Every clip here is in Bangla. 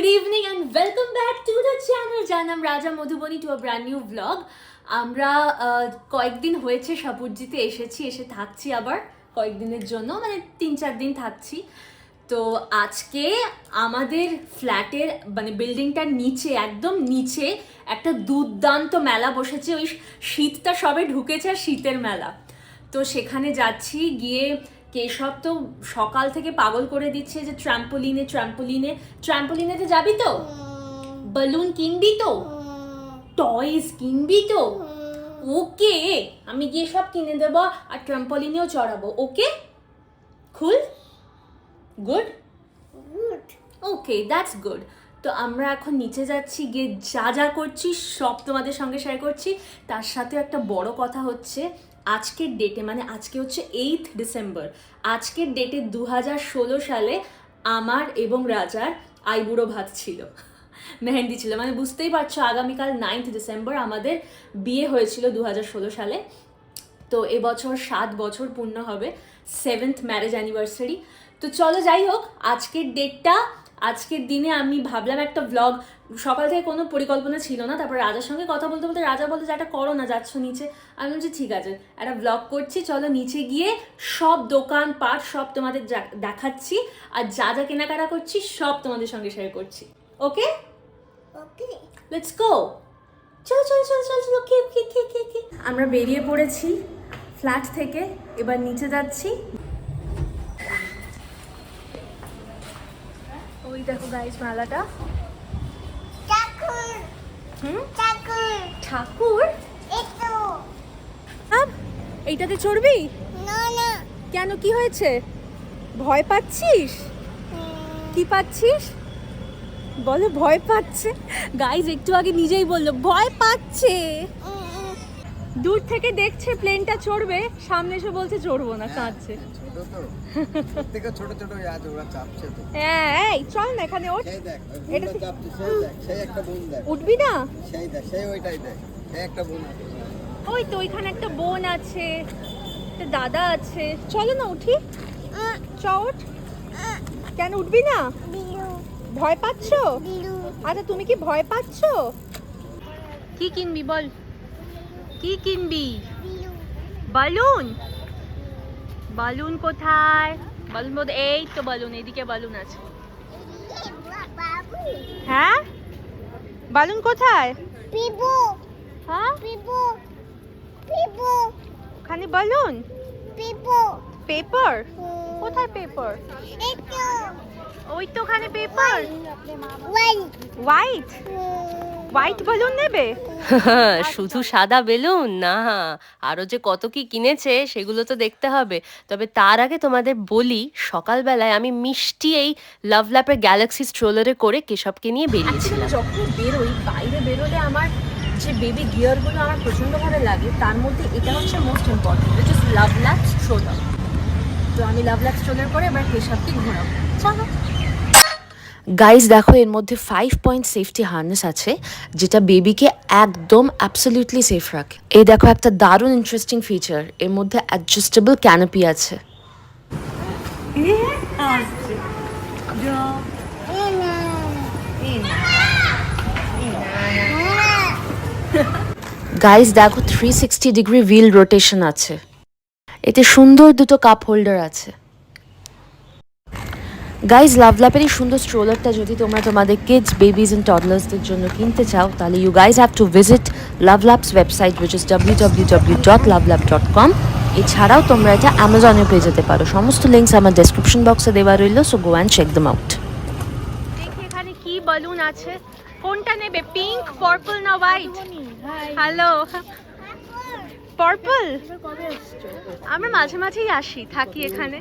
Good evening and welcome back to the channel. যার নাম Raja Madhubani to a brand new vlog আমরা কয়েকদিন হয়েছে সাপুরজিতে এসেছি, এসে থাকছি আবার কয়েকদিনের জন্য মানে তিন চার দিন থাকছি। তো আজকে আমাদের ফ্ল্যাটের মানে বিল্ডিংটার নিচে, একদম নিচে একটা দুর্দান্ত মেলা বসেছে। ওই শীতটা সবে ঢুকেছে আর শীতের মেলা। তো সেখানে যাচ্ছি, গিয়ে কেশব তো সকাল থেকে পাগল করে দিচ্ছে যে ট্র্যাম্পোলিনে ট্র্যাম্পোলিনে ট্র্যাম্পোলিনেতে যাবি তো? বেলুন কিনবি তো? টয়েস কিনবি তো? ওকে আমি গিয়ে সব কিনে দেবো আর ট্রাম্পলিনেও চড়াবো। ওকে? খুল গুড ওকে দ্যাটস গুড তো আমরা এখন নিচে যাচ্ছি, গিয়ে যা যা করছি সব তোমাদের সঙ্গে শেয়ার করছি। তার সাথে একটা বড় কথা হচ্ছে, আজকের ডেটে মানে আজকে হচ্ছে এইথ ডিসেম্বর আজকের ডেটে দু হাজার ষোলো সালে আমার এবং রাজার আইবুড়ো ভাত ছিল, মেহেন্দি ছিল। মানে বুঝতেই পারছ, আগামীকাল নাইন্থ ডিসেম্বর আমাদের বিয়ে হয়েছিল দু হাজার ষোলো সালে। তো এবছর সাত বছর পূর্ণ হবে সেভেন্থ ম্যারেজ অ্যানিভার্সারি তো চলো যাই হোক, আজকের ডেটটা আজকের দিনে আমি ভাবলাম একটা ব্লগ সকাল থেকে কোনো পরিকল্পনা ছিল না তারপর রাজার সঙ্গে কথা বলতে বলতে রাজা বলতে যে একটা করো না যাচ্ছ নিচে। আমি বলছি ঠিক আছে একটা ব্লগ করছি চলো নিচে গিয়ে সব দোকান পাট সব তোমাদের দেখাচ্ছি আর যা যা কেনাকাটা করছি সব তোমাদের সঙ্গে শেয়ার করছি। ওকে Okay. লেটস গো চলো চলো চলো চলো চলো কে কে কে কে আমরা বেরিয়ে পড়েছি ফ্ল্যাট থেকে এবার নিচে যাচ্ছি। ওই দেখো গাইস মেলাটা. ঠাকুর। এইটাতে চড়বি. কেন কি হয়েছে? ভয় পাচ্ছিস? কি পাচ্ছিস? বলে ভয় পাচ্ছে। গাইজ একটু আগে নিজেই বলল ভয় পাচ্ছে। দূর থেকে দেখছে প্লেনটা চড়বে সামনে এসে বলছে চড়বো না কাঁদছে। ছোট তো। প্রত্যেকে ছোট ছোট আছে ওরা চাপছে তো। হ্যাঁ এই চল না এখানে ওঠ। সেই দেখ ওই এটা বোনটা তো- চাপছে সেই দেখ সেই একটা বোন দেখ। উঠবি না? সেই দেখ সেই ওইটাই দেখ সেই একটা বোন আছে। ওই তো ওইখানে একটা বোন আছে একটা দাদা আছে। চলো না উঠি। চ উঠ কেন উঠবি না? ভয় পাচ্ছো. আচ্ছা তুমি কি ভয় পাচ্ছো? কি কিনবি বল? কি কিনবি. বালুন বালুন কোথায়? বালুন বোধ এই তো বালুন এদিকে বালুন আছে। হ্যাঁ? বালুন কোথায়. হ্যাঁ. ওখানে বালুন. পেপার কোথায় পেপার. ওই তো ওখানে পেপার হোয়াইট হোয়াইট বালুন নেবে? শুধু সাদা বেলুন? না আরও যে কত কি কিনেছে সেগুলো তো দেখতে হবে। তবে তার আগে তোমাদের বলি সকালবেলায় আমি মিষ্টি এই লাভ ল্যাপের গ্যালাক্সি স্ট্রোলারে করে কেশবকে নিয়ে বেরিয়েছিলাম। যখন বেরোই বাইরে বেরোলে আমার যে বেবি গিয়ারগুলো আমার প্রচণ্ড ভালো লাগে তার মধ্যে এটা হচ্ছে most important love lap stroller তো আমি লাভ স্ট্রোলার করে এবার কেশবকে ঘোরাবো। চলো। গাইজ দেখো এর মধ্যে ফাইভ পয়েন্ট সেফটি হার্নেস আছে যেটা বেবিকে একদম অ্যাবসলিউটলি সেফ রাখে। এই দেখো একটা দারুণ ইন্টারেস্টিং ফিচার এর মধ্যে অ্যাডজাস্টেবল ক্যানোপি আছে। গাইজ দেখো three sixty degree wheel rotation আছে। এতে সুন্দর দুটো কাপ হোল্ডার আছে। গাইজ লাভ ল্যাপের এই সুন্দর স্ট্রোলারটা যদি তোমরা তোমাদের কিডস বেবিজ অ্যান্ড টডলার্সদের জন্য কিনতে চাও তাহলে you guys have to visit Love Laps website which is W W W dot Love Lap dot com এছাড়াও তোমরা এটা অ্যামাজনে পেয়ে যেতে পারো। সমস্ত লিঙ্কস আমার ডেসক্রিপশন বক্সে দেওয়া রইল so go and check them out দেখি এখানে কি বালুন আছে। কোনটা নেবে? পিঙ্ক পার্পল না হোয়াইট হ্যালো পার্পল আমরা মাঝে মাঝেই আসি থাকি এখানে।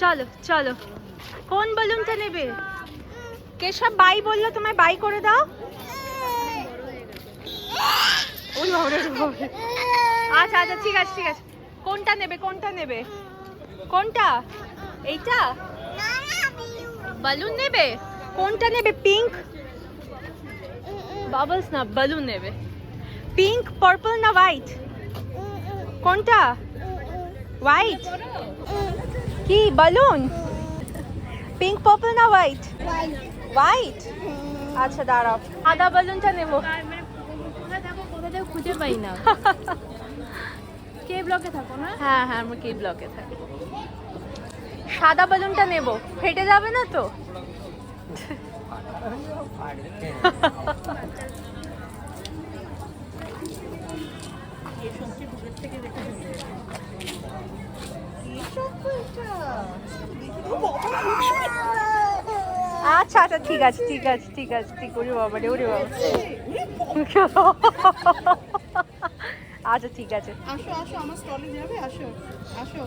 চলো চলো। কোন বালুনটা নেবে? কেশব বাই বলল তোমায় বাই করে দাও। আচ্ছা আচ্ছা ঠিক আছে ঠিক আছে। কোনটা নেবে কোনটা নেবে? কোনটা? এইটা? বালুন নেবে। কোনটা নেবে? পিঙ্ক? বাবলস না বালুন নেবে। পিঙ্ক পার্পল না হোয়াইট? কোনটা? হোয়াইট কি বালুন পিঙ্ক পার্পল না হোয়াইট হোয়াইট আচ্ছা দাঁড়াও। সাদা বেলুনটা নেব। খুঁজে পাই না কে ব্লকে থাকো না? হ্যাঁ হ্যাঁ আমরা কে ব্লকে থাকি। সাদা বেলুনটা নেব। ফেটে যাবে না তো? আচ্ছা আচ্ছা ঠিক আছে ঠিক আছে ঠিক আছে ঠিক ওরে বাবা রে ওরে বাবা। আচ্ছা ঠিক আছে। আসো আসো আমার স্টলে যাবে আসো আসো।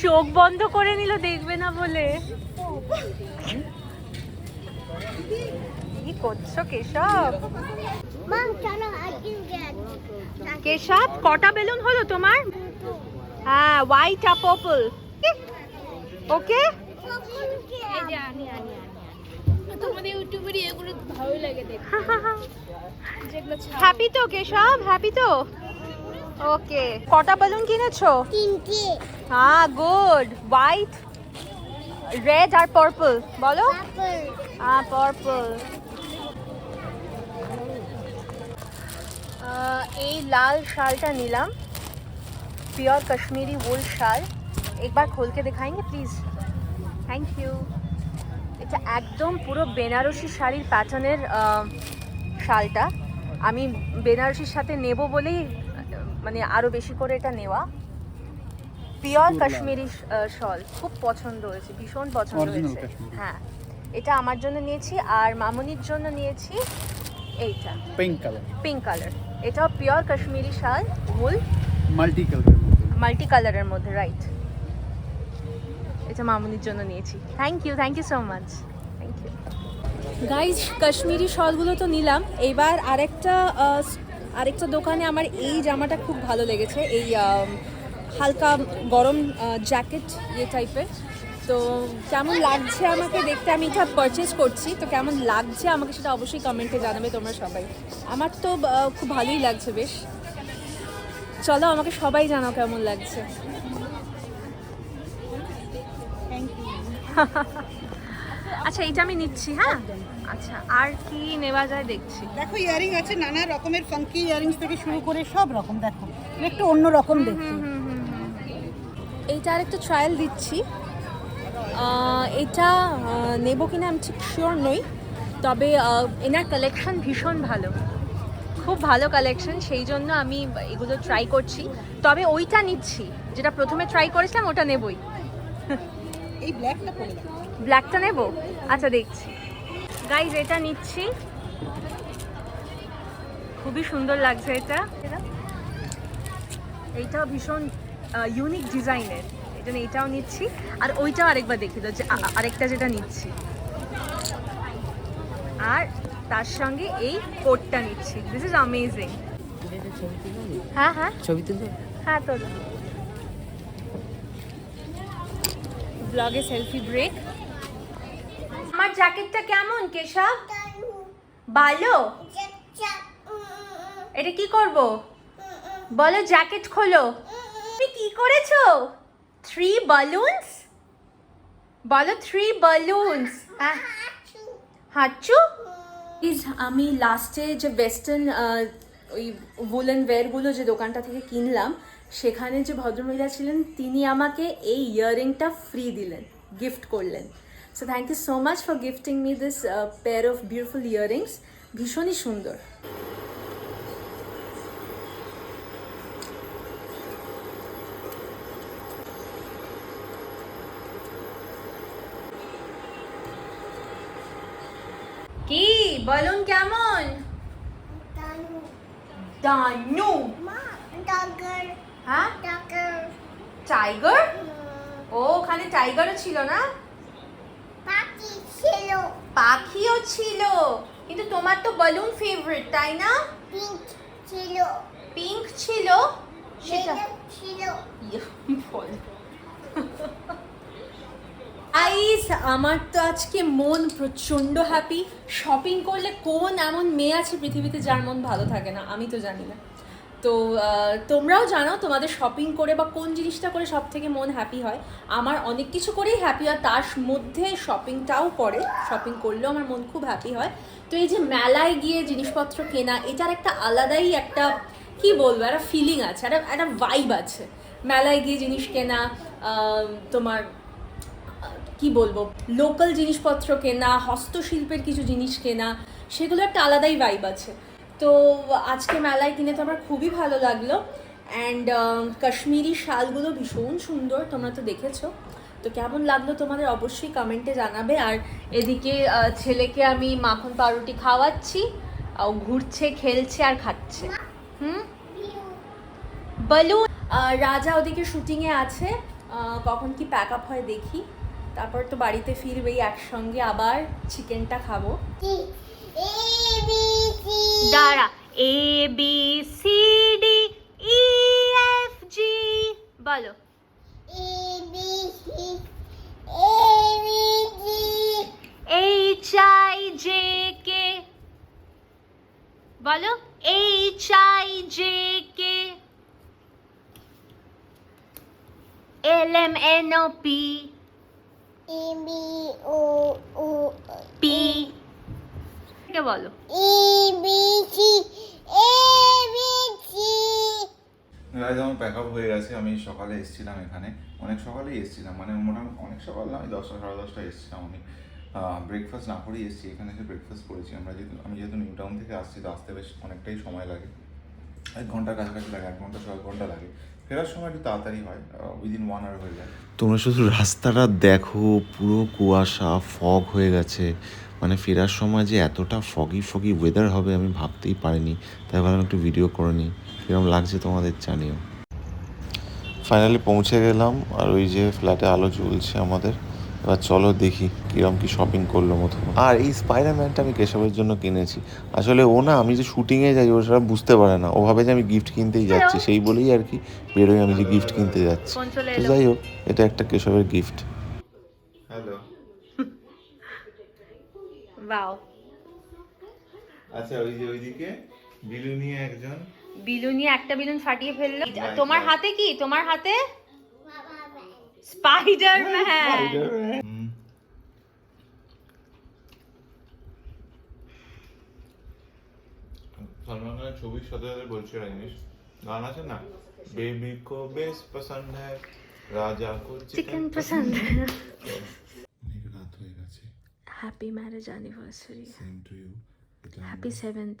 চোখ বন্ধ করে নিল দেখবে না বলে। কি করছ কেশব. কেশব কটা বেলুন হলো তোমার? হ্যাঁ হোয়াইট আর পার্পল ওকে? তোমাদের ইউটিউবের এগুলো ভালো লাগে দেখতে। হ্যাপি তো কেশব? হ্যাপি তো? ওকে। কটা বেলুন কিনেছো? তিনটে। হ্যাঁ গুড হোয়াইট রেড আর পার্পল বলো। Apple হ্যাঁ পার্পল এই লাল শালটা নিলাম। পিওর কাশ্মীরি ওল শাল। একবার খোলকে দেখাইনি প্লিজ থ্যাংক ইউ এটা একদম পুরো বেনারসি শাড়ির প্যাটার্নের শালটা। আমি বেনারসির সাথে নেব বলেই মানে আরও বেশি করে এটা নেওয়া। Pure Kashmiri shawl. খুব পছন্দ হয়েছে ভীষণ পছন্দ হয়েছে। হ্যাঁ এটা আমার জন্য নিয়েছি আর মামুনির জন্য নিয়েছি এইটা। পিঙ্ক কালার পিঙ্ক কালার এটাও pure Kashmiri shawl wool multi colour multi কালারের মধ্যে রাইট এটা মামুনির জন্য নিয়েছি। Thank you thank you so much thank you guys Kashmiri শলগুলো তো নিলাম। এবার আরেকটা আরেকটা দোকানে আমার এই জামাটা খুব ভালো লেগেছে। এই হালকা গরম জ্যাকেট ইয়ে টাইপের তো কেমন লাগছে আমাকে দেখতে? আমি এটা পারচেস করছি তো কেমন লাগছে আমাকে সেটা অবশ্যই কমেন্টে জানাবে তোমরা সবাই। আমার তো খুব ভালোই লাগছে বেশ। চলো আমাকে সবাই জানাও কেমন লাগছে। আচ্ছা এইটা আমি নিচ্ছি হ্যাঁ? আচ্ছা আর কি নেওয়া যায় দেখছি। দেখো ইয়ারিং আছে নানা রকমের ফাঙ্কি ইয়ারিংস থেকে শুরু করে সব রকম দেখো। একটু অন্য রকম দেখতে এইটা আরেকটা ট্রায়াল দিচ্ছি। এটা নেব কিনা আমি ঠিক শিওর নই। তবে এনার কালেকশন ভীষণ ভালো। খুব ভালো কালেকশন সেই জন্য আমি এগুলো ট্রাই করছি। তবে ওইটা নিচ্ছি যেটা প্রথমে ট্রাই করেছিলাম ওটা নেবই। এই ব্ল্যাকটা ব্ল্যাকটা নেব। আচ্ছা দেখছি। গাইজ এটা নিচ্ছি। খুবই সুন্দর লাগছে এটা। এইটাও ভীষণ ইউনিক ডিজাইনের এই জন্য এইটাও নিচ্ছি। আর ওইটাও আরেকবার দেখি দাও যে আরেকটা যেটা নিচ্ছি। আর তার সঙ্গে এই কোটটা নিচ্ছি। দিস ইজ অ্যামেজিং হ্যাঁ হ্যাঁ। ছবি তুলতে হ্যাঁ তোলো ব্লগে সেলফি ব্রেক আমার জ্যাকেটটা কেমন কেশব? ভালো? এটা কি করব? বলো জ্যাকেট খোলো। তুমি কি করেছ? থ্রি বালুনস বলো থ্রি হ্যাঁ হাঁচু প্লিজ আমি লাস্টে যে ওয়েস্টার্ন ওই উলেন ওয়্যারগুলো যে দোকানটা থেকে কিনলাম সেখানে যে ভদ্রমহিলা ছিলেন তিনি আমাকে এই ইয়াররিংটা ফ্রি দিলেন গিফট করলেন। So thank you so much for gifting me this pair of beautiful earrings ভীষণই সুন্দর কি বলুন কেমন? দানু। হ্যাঁ? টাইগার। ও ওখানে টাইগারও ছিল না? পাখি ছিল। পাখিও ছিল। কিন্তু তোমার তো বেলুন ফেভারিট তাই না? পিঙ্ক ছিল। পিঙ্ক ছিল? সেটা ছিল। আইস আমার তো আজকে মন প্রচণ্ড হ্যাপি শপিং করলে কোন এমন মেয়ে আছে পৃথিবীতে যার মন ভালো থাকে না? আমি তো জানি না। তো তোমরাও জানো তোমাদের শপিং করে বা কোন জিনিসটা করে সব থেকে মন হ্যাপি হয়? আমার অনেক কিছু করেই হ্যাপি হয়, তার মধ্যে শপিংটাও পড়ে শপিং করলেও আমার মন খুব হ্যাপি হয়। তো এই যে মেলায় গিয়ে জিনিসপত্র কেনা, এটার একটা আলাদাই একটা, কি বলব, একটা ফিলিং আছে, একটা একটা ভাইব আছে। মেলায় গিয়ে জিনিস কেনা তোমার কি বলব? লোকাল জিনিসপত্র কেনা, হস্তশিল্পের কিছু জিনিস কেনা, সেগুলো একটা আলাদাই ভাইব আছে। তো আজকে মেলায় কিনে তো আমার খুবই ভালো লাগল। অ্যান্ড কাশ্মীরি শালগুলো ভীষণ সুন্দর, তোমরা তো দেখেছ। তো কেমন লাগল তোমাদের অবশ্যই কমেন্টে জানাবে। আর এদিকে ছেলেকে আমি মাখন পাউরুটি খাওয়াচ্ছি, ও ঘুরছে, খেলছে আর খাচ্ছে। হুম? বলুন। রাজা ওদিকে শুটিংয়ে আছে। কখন কি প্যাক আপ হয় দেখি। তারপর তো বাড়িতে ফিরবেই একসঙ্গে আবার চিকেনটা খাব। দাঁড়া A B C D E F G বলো। এইচ আই জে কে বলো। H I J K L M N O P A B O O P K বলো? A B C A B C guys আমার প্যাক আপ হয়ে গেছে আমি সকালে এসেছিলাম এখানে। অনেক সকালেই এসেছিলাম মানে মোটামুটি অনেক সকাল না আমি দশটা সাড়ে দশটায় এসেছিলাম আমি। ব্রেকফাস্ট না করেই এসেছি এখানে এসে ব্রেকফাস্ট করেছি। আমরা যেহেতু আমি যেহেতু নিউ টাউন থেকে আসছি তো আসতে বেশ অনেকটাই সময় লাগে। এক ঘণ্টার কাছাকাছি লাগে এক ঘণ্টা ছয় ঘণ্টা লাগে। ফেরার সময় একটু তাড়াতাড়ি হয় উইদিন ওয়ান আওয়ার হয়ে যায়। তোমরা শুধু রাস্তাটা দেখো, পুরো কুয়াশা ফগ হয়ে গেছে। মানে ফেরার সময় যে এতটা ফগি ফগি ওয়েদার হবে আমি ভাবতেই পারিনি। তাই ভাবলাম একটু ভিডিও করে নিই। কীরকম লাগছে তোমাদের জানিও। ফাইনালি পৌঁছে গেলাম, আর ওই যে ফ্ল্যাটে আলো জ্বলছে আমাদের। এবার চলো দেখি কিরম কি শপিং করল মতো আর এই স্পাইডারম্যানটা আমি কেশবের জন্য কিনেছি। আসলে ও না আমি যে শুটিংয়ে যাই ও সেটা বুঝতে পারে না। ও ভাবে যে আমি গিফট কিনতেই যাচ্ছি সেই বলেই আর কি বেরোই আমি যে গিফট কিনতে যাচ্ছি। তো যাই হোক এটা একটা কেশবের গিফট হ্যালো বাও আচ্ছা ওই যে ওইদিকে একজন। বিলুন একটা বিলুন ফাটিয়ে ফেলল। তোমার হাতে কি? তোমার হাতে? স্পাইডারম্যান সলমান খানের ছবির সাথে সাথে বলছি একটা জিনিস। গান আছে না? বেবি কো বেশ পছন্দ হ্যায় রাজা কো চিকেন পছন্দ অনেক রাত হয়ে গেছে। Happy marriage anniversary same to you happy seventh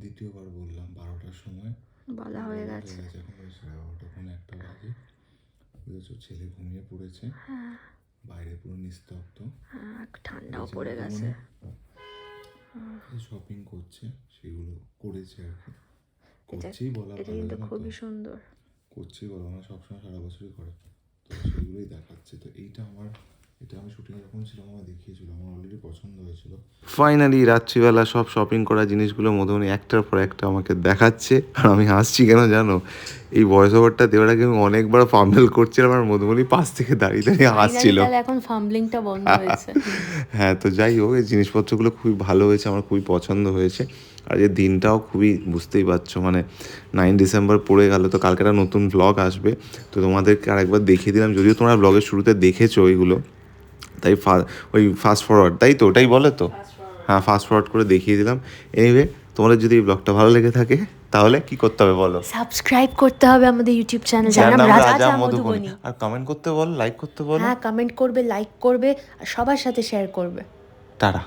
দ্বিতীয়বার বললাম বারোটার সময়। বলা হয়ে গেছে। এখন বারোটা কোনো একটা বাজে। বুঝেছ? ছেলে ঘুমিয়ে পড়েছে। বাইরে পুরো নিস্তব্ধ। হ্যাঁ, ঠান্ডাও পড়ে গেছে। শপিং করছে সেগুলো করেছে আর কি। করছেই বলা এটা ভালো কিন্তু খুবই সুন্দর। করছেই বলা না সবসময় সারা বছরই করে। তো সেগুলোই দেখাচ্ছে। তো এইটা আমার এটা আমি শুটিং যখন ছিলাম আমার দেখিয়েছিল আমার অলরেডি পছন্দ হয়েছিল। ফাইনালি রাত্রিবেলা সব শপিং করা জিনিসগুলো মধুবনী একটার পর একটা আমাকে দেখাচ্ছে। আর আমি হাসছি কেন জানো? এই ভয়েস ওভারটা দেওয়ার আগে আমি অনেকবার ফাম্বেল করছিলাম আর মধুবনী পাশ থেকে দাঁড়িয়ে দাঁড়িয়ে হাসছিল। এখন ফাম্বলিংটা বন্ধ হয়েছে। হ্যাঁ তো যাই হোক এই জিনিসপত্রগুলো খুবই ভালো হয়েছে আমার খুবই পছন্দ হয়েছে। আর এই দিনটাও খুবই বুঝতেই পারছ মানে নাইন ডিসেম্বর পড়ে গেল তো কালকে একটা নতুন ব্লগ আসবে। তো তোমাদেরকে আরেকবার দেখিয়ে দিলাম যদিও তোমরা ব্লগের শুরুতে দেখেছ ওইগুলো। তাই ফা- ওই ফাস্ট ফরওয়ার্ড তাই তো ওটাই বলে তো? হ্যাঁ ফাস্ট ফরওয়ার্ড করে দেখিয়ে দিলাম। এনিওয়ে তোমাদের যদি এই ব্লগটা ভালো লেগে থাকে তাহলে কি করতে হবে বলো? সাবস্ক্রাইব করতে হবে আমাদের ইউটিউব চ্যানেল যার নাম রাজা মধুবনী। মধুবনী। আর কমেন্ট করতে বল লাইক করতে বল। হ্যাঁ কমেন্ট করবে লাইক করবে আর সবার সাথে শেয়ার করবে। টাটা।